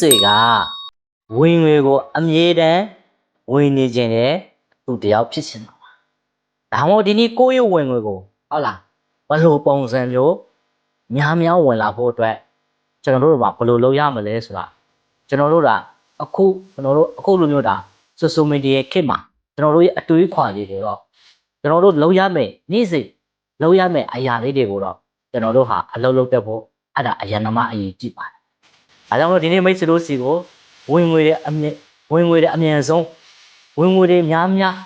စေကဝင်ငွေကို အမြဲတမ်းဝင်နေခြင်းတဲ့သူတယောက်ဖြစ်ရှင်တာပါဒါမှမဟုတ်ဒီနေ့ကိုယ့်ရဲ့ဝင်ငွေကိုဟုတ်လားဘယ်လိုပုံစံမျိုးများများဝင်လာဖို့အတွက်ကျွန်တော်တို့ကဘယ်လိုလုပ်ရမလဲဆိုတာကျွန်တော်တို့ကအခုကျွန်တော်တို့အခုလိုမျိုးဒါ social media ရဲ့ခေတ်မှာကျွန်တော်တို့ရဲ့အတွေးခွာလေးတွေတော့ကျွန်တော်တို့လုပ်ရမယ်နေ့စဉ်လုပ်ရမယ်အရာလေးတွေကိုတော့ကျွန်တော်တို့ဟာအလုပ်လုပ်တတ်ဖို့အဲ့ဒါအရင်နမအရေးကြီးပါတယ်။ အဲကြောင့်မလို့ဒီနေ့မိတ်ဆွေတို့စီကိုဝင်ငွေရဲ့အမြင့်ဝင်ငွေရဲ့အမြင့်ဆုံးဝင်ငွေတွေများများ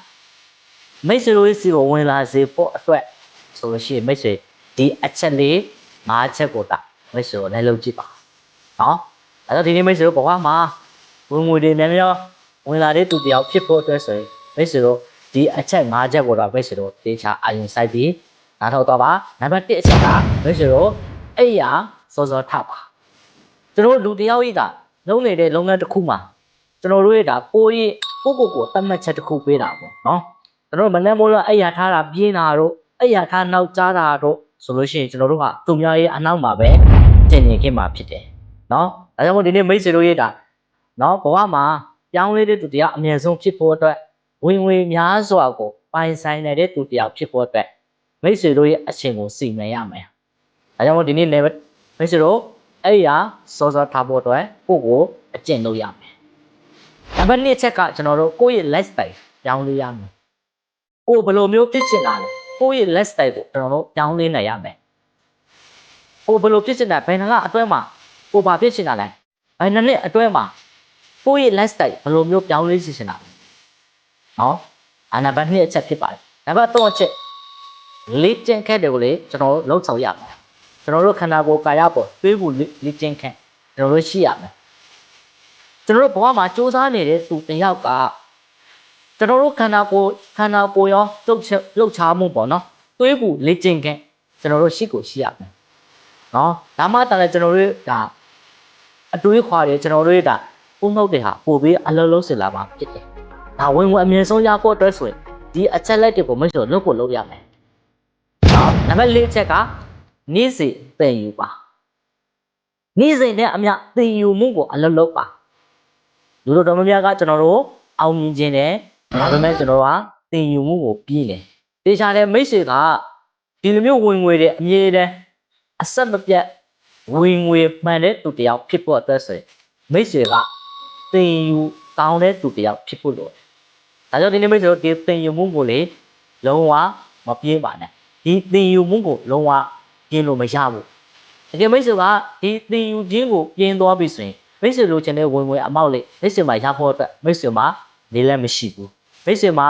မိတ်ဆွေတို့စီကိုဝင်လာစေဖို့အတွက်ဆိုလို့ရှိရင်မိတ်ဆွေဒီအချက်လေး၅ချက်ကိုတာမိတ်ဆွေတို့လည်းလုပ်ကြည့်ပါနော်။အဲတော့ဒီနေ့မိတ်ဆွေတို့ဘဝမှာဝင်ငွေတွေများများဝင်လာတဲ့သူတယောက်ဖြစ်ဖို့အတွက်ဆိုရင်မိတ်ဆွေတို့ဒီအချက်၅ချက်ကိုတော့မိတ်ဆွေတို့တေချာအာရုံစိုက်ပြီးနားထောင်တော့ပါနံပါတ်1အချက်ကမိတ်ဆွေတို့အဲ့ရစောစောထပါ ကျွန်တော်တို့လူတယောက်ကြီးကလုံးနေတဲ့လုပ်ငန်းတစ်ခုမှာကျွန်တော်တို့ရဲ့ဒါကိုယ့်ရဲ့ကိုယ့်ကိုယ်ကိုတတ်မှတ်ချက်တစ်ခုပေးတာပေါ့နော်ကျွန်တော်တို့မနေ့မိုးလို့အဲ့ရထားတာပြင်းတာတို့အဲ့ရထားနောက်ကြားတာတို့ဆိုလို့ရှိရင်ကျွန်တော်တို့ကသူများရဲ့အနောက်မှာပဲကျင်နေခင်မှာဖြစ်တယ်နော်ဒါကြောင့်မို့ဒီနေ့မိတ်ဆွေတို့ရဲ့ဒါနော်ဘဝမှာပြောင်းလဲတဲ့သူတရားအမြဲဆုံးဖြစ်ဖို့အတွက်ဝင်ဝင်များစွာကိုပိုင်ဆိုင်နေတဲ့သူတရားဖြစ်ဖို့အတွက်မိတ်ဆွေတို့ရဲ့အချိန်ကိုစီမံရမယ်။ဒါကြောင့်မို့ဒီနေ့ level မိတ်ဆွေတို့ အဲ့ရစောစောထားဖို့အတွက်ကိုယ့်ကိုအကျင့်လုပ်ရမယ်။နံပါတ်2ချက်ကကျွန်တော်တို့ကိုယ့်ရဲ့ lifestyle ပြောင်းလဲရမယ်။ကိုယ်ဘယ်လိုမျိုးဖြစ်ချင်တာလဲ။ကိုယ့်ရဲ့ lifestyle ကိုကျွန်တော်တို့ပြောင်းလဲနိုင်ရမယ်။ကိုယ်ဘယ်လိုဖြစ်ချင်တာဘယ်နှကအတွဲမှာကိုယ်ဘာဖြစ်ချင်တာလဲ။ဘယ်နှစ်နှစ်အတွဲမှာကိုယ့်ရဲ့ lifestyle ဘယ်လိုမျိုးပြောင်းလဲစီချင်တာလဲ။နော်။အာနံပါတ်2အချက်ဖြစ်ပါတယ်။နံပါတ်3အချက်လေ့ကျင့်ခဲ့တယ်ကိုလေကျွန်တော်တို့လုံးဆောင်ရမယ် ကျွန်တော်တို့ခန္ဓာကိုယ်ကာယပေါ်သွေးဘူးလေ့ကျင့်ခဲ့ကျွန်တော်တို့ရှိရမယ်ကျွန်တော်တို့ဘဝမှာစူးစမ်းနေတဲ့သူတစ်ယောက်ကကျွန်တော်တို့ခန္ဓာကိုယ်ခန္ဓာကိုယ်ရောလှုပ်ချက်လှုပ်ရှားမှုပေါ့နော်သွေးဘူးလေ့ကျင့်ခဲ့ကျွန်တော်တို့ရှိကိုရှိရမယ်နော်ဒါမှတလည်းကျွန်တော်တို့ဒါအတွေးခွာတယ်ကျွန်တော်တို့ဒါပုံနှုတ်တွေဟာပို့ပြီးအလုံးလုံးစင်လာမှာဖြစ်တယ်ဒါဝင်ဝင်အမြင်ဆုံးရဖို့အတွက်ဆိုရင်ဒီအချက်လက်တွေကိုမဆိုလုပ်ဖို့လုပ်ရမယ်နော်နံပါတ်၄ချက်က နေ့စဉ်သင်ယူပါနေ့စဉ်နဲ့အမျှသင်ယူမှုကိုအလုပ်လုပ်ပါလူတို့တော်များများကကျွန်တော်တို့အောင်မြင်ခြင်းနဲ့ဒါပေမဲ့ကျွန်တော်တို့ကသင်ယူမှုကိုပြီးတယ်တေချာတဲ့မိတ်ဆွေကဒီလိုမျိုးဝင်ငွေတွေအမြဲတမ်းအဆက်မပြတ်ဝင်ငွေမှန်တဲ့သူတစ်ယောက်ဖြစ်ဖို့အတွက်ဆိုရင်မိတ်ဆွေကသင်ယူကောင်းတဲ့သူတစ်ယောက်ဖြစ်ဖို့လိုတယ်ဒါကြောင့်ဒီနေ့မိတ်ဆွေတို့ဒီသင်ယူမှုကိုလေလုံးဝမပြေးပါနဲ့ဒီသင်ယူမှုကိုလုံးဝ ပြင်းလို့မရဘူးတကယ်မိတ်ဆွေကဒီသင်ယူခြင်းကိုပြင်းသွားပြီဆိုရင်မိတ်ဆွေလိုချင်တဲ့ဝင်ဝင်အမောက်လေးမိတ်ဆွေမှာရဖို့အတွက်မိတ်ဆွေမှာလေးလက်မရှိဘူးမိတ်ဆွေမှာ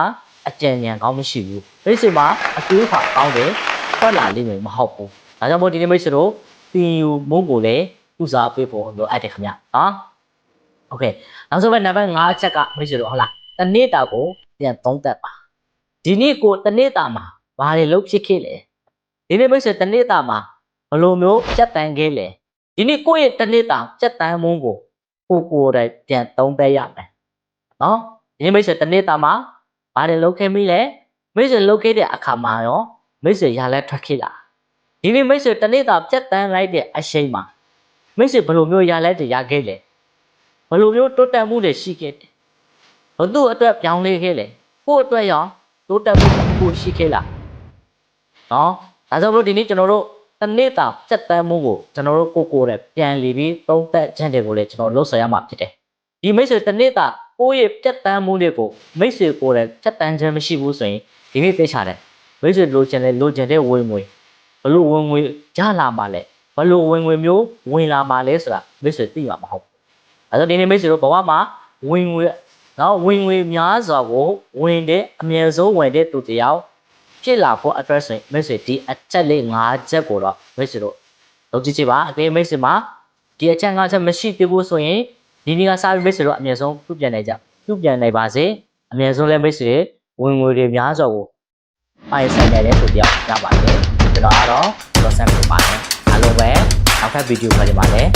အကြံဉာဏ်ကောင်းမရှိဘူးမိတ်ဆွေမှာအကျိုးဖာကောင်းတယ်ထွက်လာလိမ့်မယ်မဟုတ်ဘူးဒါကြောင့်မို့ဒီနေ့မိတ်ဆွေတို့သင်ယူမှုကိုလည်းဥစားပေးဖို့လိုအပ်တယ်ခင်ဗျာနော်โอเคနောက်ဆုံးပဲနံပါတ်5ချက်ကမိတ်ဆွေတို့ဟုတ်လားတနေ့တာကိုပြန်သုံးသပ်ပါဒီနေ့ကိုတနေ့တာမှာဘာတွေလုပ်ဖြစ်ခဲ့လဲ ဒီနေ့မိတ်ဆွေတနေ့တာမှာဘယ်လိုမျိုးဖြတ်တန်းခဲ့လဲဒီနေ့ကိုယ့်ရဲ့တနေ့တာဖြတ်တန်းမှုကိုကိုကိုယ်တိုင်ပြန်သုံးသပ်ရမယ်နော်ဒီနေ့မိတ်ဆွေတနေ့တာမှာဘာတွေလုပ်ခဲ့မိလဲမိတ်ဆွေလုပ်ခဲ့တဲ့အခါမှာရောမိတ်ဆွေရလဲထွက်ခဲ့လားဒီနေ့မိတ်ဆွေတနေ့တာဖြတ်တန်းလိုက်တဲ့အချိန်မှာမိတ်ဆွေဘယ်လိုမျိုးရလဲတရခဲ့လဲဘယ်လိုမျိုးတိုးတက်မှုတွေရှိခဲ့တယ်ဘယ်သူ့အတွက်ပြောင်းလဲခဲ့လဲကိုယ့်အတွက်ရောတိုးတက်မှုတစ်ခုရှိခဲ့လားနော် ဒါကြောင့်မလို့ဒီနေ့ကျွန်တော်တို့တနေ့တာစက်တမ်းမှုကိုကျွန်တော်တို့ကိုကိုယ်နဲ့ပြန်လီပြီးသုံးသက်ခြင်းတွေကိုလည်းကျွန်တော်လုပ်ဆောင်ရမှာဖြစ်တယ်ဒီမိတ်ဆွေတနေ့တာကိုယ့်ရဲ့ပြတ်တမ်းမှုတွေကိုမိတ်ဆွေကိုယ်နဲ့ပြတ်တမ်းခြင်းမရှိဘူးဆိုရင်ဒီနေ့သိချတယ်မိတ်ဆွေလိုချင်တဲ့လိုချင်တဲ့ဝင်ငွေဘလို့ဝင်ငွေရလာမှာလဲဘလို့ဝင်ငွေမျိုးဝင်လာမှာလဲဆိုတာမိတ်ဆွေသိမှာမဟုတ်ဘူးအဲဒါဒီနေ့မိတ်ဆွေတို့ဘဝမှာဝင်ငွေနော်ဝင်ငွေများစွာကိုဝင်တဲ့အမြဲဆုံးဝင်တဲ့သူတယောက် ဖြစ်လာဖို့ address ဆိုရင် message ဒီအချက်လေး၅ချက်ကိုတော့ message တို့လုပ်ကြည့်ကြပါအကယ် message မှာဒီအချက်၅ချက်မရှိသေးဘူးဆိုရင်ဒီနေ့ကစပြီး message တို့အမြဲဆုံးပြုပြန်နိုင်ကြပြုပြန်နိုင်ပါစေအမြဲဆုံးလဲ message ဝင်ငွေတွေများစွာကိုပိုင်ဆိုင်နေတဲ့သူတယောက်ရပါတယ်ကျွန်တော်ကတော့ကျွန်တော်ဆက်ပြပါတယ်အားလုံးပဲနောက်ထပ်ဗီဒီယိုမှာဒီမှာလည်း